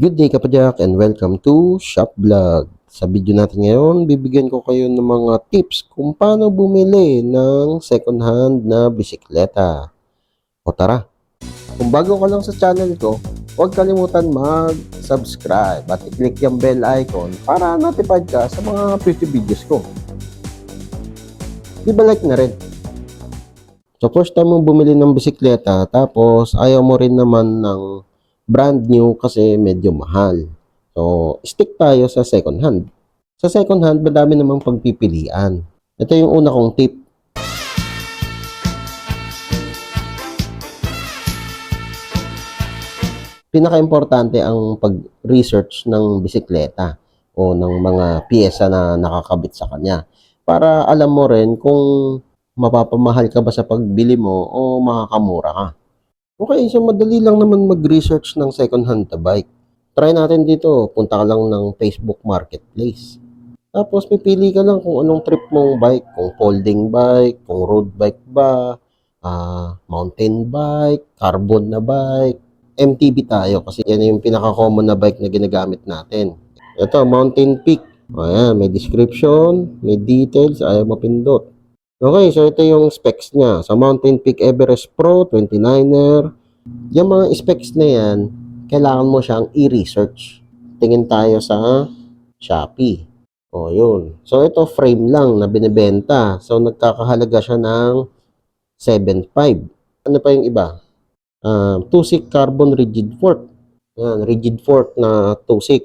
Good day kapadyak and welcome to Shop Vlog. Sa video natin ngayon, bibigyan ko kayo ng mga tips kung paano bumili ng second hand na bisikleta. O tara! Kung bago ka lang sa channel ko, huwag kalimutan mag-subscribe at i-click yung bell icon para notified ka sa mga future videos ko. Di ba like na rin? So first time mo bumili ng bisikleta tapos ayaw mo rin naman ng brand new kasi medyo mahal. So, stick tayo sa second hand. Sa second hand, madami namang pagpipilian. Ito yung una kong tip. Pinaka-importante ang pag-research ng bisikleta o ng mga piyesa na nakakabit sa kanya para alam mo rin kung mapapamahal ka ba sa pagbili mo o makakamura ka. Okay, so madali lang naman mag-research ng second-hand na bike. Try natin dito, punta ka lang ng Facebook Marketplace. Tapos pipili ka lang kung anong trip mong bike, kung folding bike, kung road bike ba, ah, mountain bike, carbon na bike, MTB tayo kasi yan yung pinaka-common na bike na ginagamit natin. Ito, Mountain Peak. Ayan, may description, may details, ayaw mapindot. Okay, so ito yung specs niya. Sa Mountain Peak Everest Pro 29er, yung mga specs na yan, kailangan mo siyang i-research. Tingin tayo sa Shopee. O, yun. So, ito frame lang na binibenta. So, nagkakahalaga siya ng 7.5. Ano pa yung iba? Uh, Tusik Carbon Rigid Fork. Yan, rigid fork na Tusik.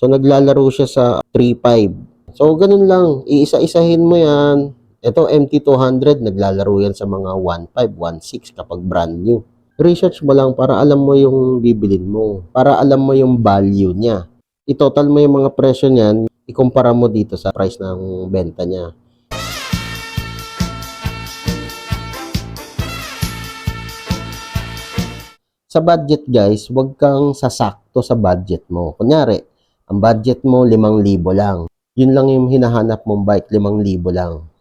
So, naglalaro siya sa 3.5. So, ganun lang. Iisa-isahin mo yan. Ito MT200, naglalaro yan sa mga 1.5, 1.6 kapag brand new. Research mo lang para alam mo yung bibilin mo. Para alam mo yung value niya. I-total mo yung mga presyo niyan, ikumpara mo dito sa price ng benta niya. Sa budget guys, huwag kang sasakto sa budget mo. Kunyari, ang budget mo 5,000 lang. Yun lang yung hinahanap mong bike, 5,000 lang.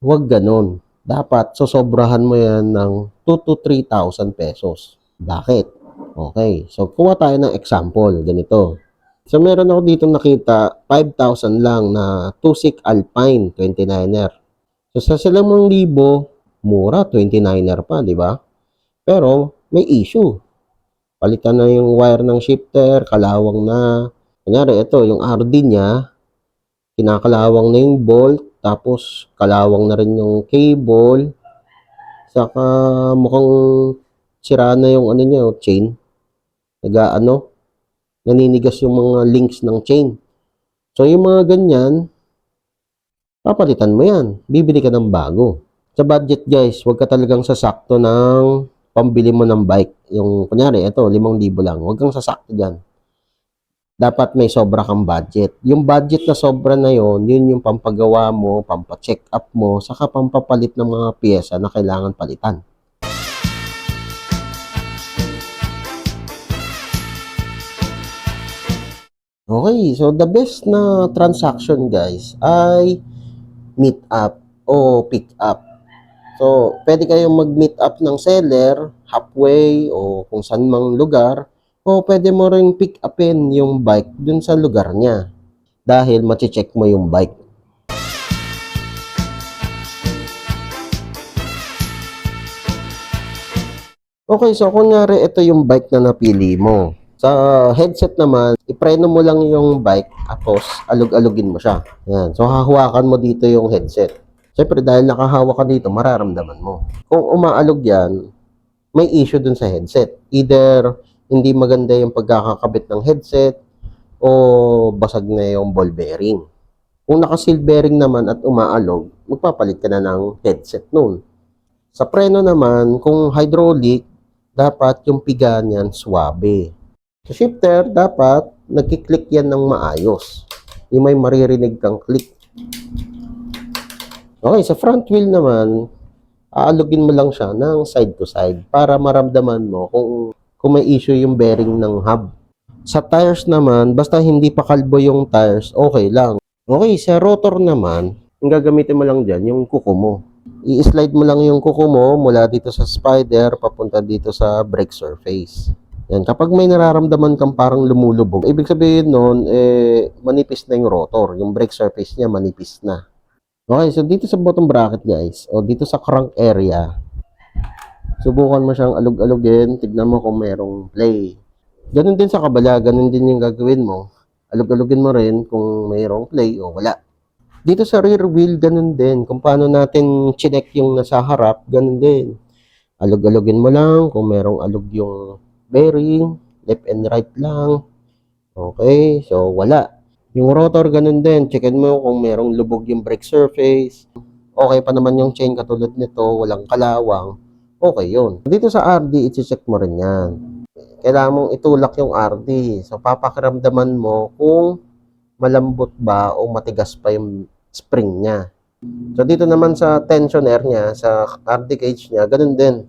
Huwag ganun. Dapat sosobrahan mo yan ng 2 to 3,000 pesos. Bakit? Okay. So, kuha tayo ng example. Ganito. So, meron ako dito nakita 5,000 lang na Tusik Alpine 29er. So, sa silamang libo, mura 29er pa, di ba? Pero, may issue. Palitan na yung wire ng shifter, kalawang na. Kunyari, ito, yung RD niya, kinakalawang na yung bolt, tapos kalawang na rin yung cable, saka mukhang sira na yung ano niya, yung chain. Naga ano, naninigas yung mga links ng chain. So yung mga ganyan, papalitan mo yan. Bibili ka ng bago. Sa budget guys, huwag ka talagang sasakto ng pambili mo ng bike. Yung, kunyari, ito, 5,000 lang. Huwag kang sasakto dyan dapat may sobra kang budget. Yung budget na sobra na yon, yun yung pampagawa mo, pampacheck up mo, saka pampapalit ng mga piyesa na kailangan palitan. Okay, so the best na transaction guys ay meet up o pick up. So, pwede kayong mag-meet up ng seller halfway o kung saan mang lugar o pwede mo ring pick upin yung bike dun sa lugar niya dahil mache-check mo yung bike. Okay, so kunyari ito yung bike na napili mo. Sa headset naman, ipreno mo lang yung bike tapos alug-alugin mo siya. Yan. So hahawakan mo dito yung headset. Siyempre dahil nakahawak ka dito, mararamdaman mo. Kung umaalog yan, may issue dun sa headset. Either hindi maganda yung pagkakakabit ng headset o basag na yung ball bearing. Kung naka-seal bearing naman at umaalog, magpapalit ka na ng headset nun. Sa preno naman, kung hydraulic, dapat yung piga niyan swabe. Sa shifter, dapat nagkiklik yan ng maayos. Yung may maririnig kang click. Okay, sa front wheel naman, aalugin mo lang siya ng side to side para maramdaman mo kung kung may issue yung bearing ng hub. Sa tires naman, basta hindi pa kalbo yung tires, okay lang. Okay, sa rotor naman, ang gagamitin mo lang dyan, yung kuko mo. I-slide mo lang yung kuko mo mula dito sa spider papunta dito sa brake surface. Yan, kapag may nararamdaman kang parang lumulubog, ibig sabihin nun, eh, manipis na yung rotor. Yung brake surface niya, manipis na. Okay, so dito sa bottom bracket, guys, o dito sa crank area, subukan mo siyang alug-alugin, tignan mo kung merong play. Ganun din sa kabala, ganun din yung gagawin mo. Alug-alugin mo rin kung mayroong play o wala. Dito sa rear wheel, ganun din. Kung paano natin chinek yung nasa harap, ganun din. Alug-alugin mo lang kung merong alug yung bearing, left and right lang. Okay, so wala. Yung rotor, ganun din. Checkin mo kung merong lubog yung brake surface. Okay pa naman yung chain katulad nito, walang kalawang. Okay yun. Dito sa RD, i-check mo rin yan. Kailangan mong itulak yung RD. So, papakiramdaman mo kung malambot ba o matigas pa yung spring niya. So, dito naman sa tensioner niya, sa RD cage niya, ganun din.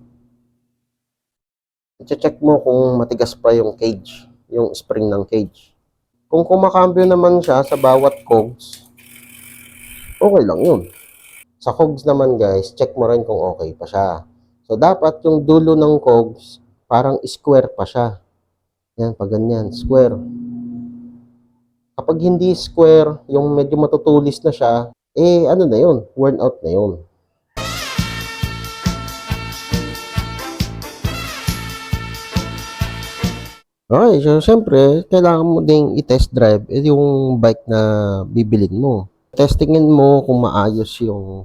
I-check mo kung matigas pa yung cage, yung spring ng cage. Kung kumakambyo naman siya sa bawat cogs, okay lang yun. Sa cogs naman guys, check mo rin kung okay pa siya. So, dapat yung dulo ng cogs, parang square pa siya. Yan, pag ganyan, square. Kapag hindi square, yung medyo matutulis na siya, eh, ano na yun, worn out na yun. Okay, so syempre, kailangan mo ding i-test drive eh, yung bike na bibilin mo. Testingin mo kung maayos yung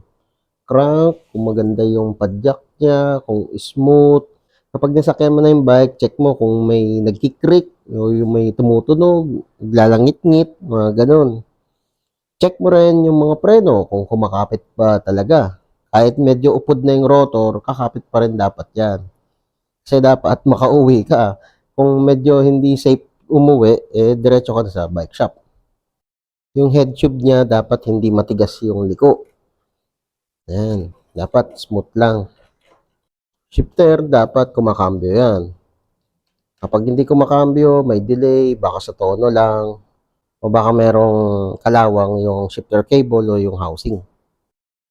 crank, kung maganda yung padjak niya, kung smooth. Kapag nasakyan mo na yung bike, check mo kung may nagkikrik, o yung may tumutunog, naglalangit-ngit, mga ganun. Check mo rin yung mga preno, kung kumakapit pa talaga. Kahit medyo upod na yung rotor, kakapit pa rin dapat yan. Kasi dapat makauwi ka. Kung medyo hindi safe umuwi, eh, diretso ka na sa bike shop. Yung head tube niya, dapat hindi matigas yung liko. Yan. Dapat smooth lang. Shifter, dapat kumakambyo yan. Kapag hindi kumakambyo, may delay, baka sa tono lang, o baka merong kalawang yung shifter cable o yung housing.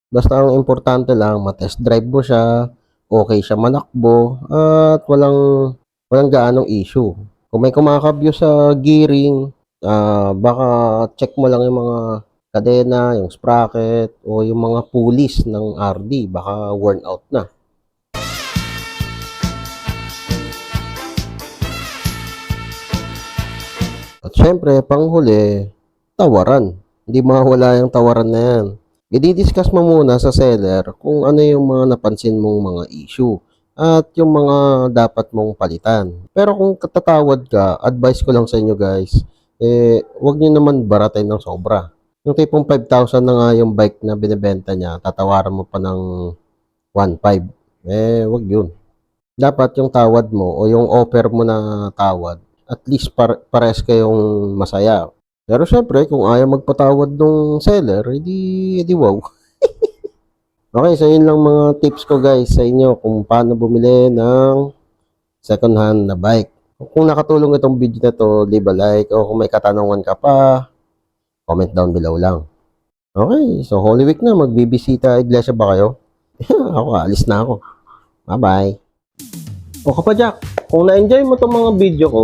Basta ang importante lang, matest drive mo siya, okay siya manakbo, at walang walang gaanong issue. Kung may kumakabyo sa gearing, ah, baka check mo lang yung mga kadena, yung sprocket, o yung mga pulleys ng RD, baka worn out na. Syempre, panghuli, tawaran. Hindi mawala yung tawaran na yan. I-discuss mo muna sa seller kung ano yung mga napansin mong mga issue at yung mga dapat mong palitan. Pero kung katatawad ka, advice ko lang sa inyo guys, eh, wag nyo naman baratin ng sobra. Yung tipong 5,000 na nga yung bike na binibenta niya, tatawaran mo pa ng 1,500. Eh, wag yun. Dapat yung tawad mo o yung offer mo na tawad, at least par pares kayong masaya. Pero syempre, kung ayaw magpatawad ng seller, edi, edi wow. okay, so yun lang mga tips ko guys sa inyo kung paano bumili ng second hand na bike. Kung nakatulong itong video na to, leave a like o kung may katanungan ka pa, comment down below lang. Okay, so Holy Week na, magbibisita iglesia ba kayo? ako, alis na ako. Bye-bye. O kapadyak, kung na-enjoy mo itong mga video ko,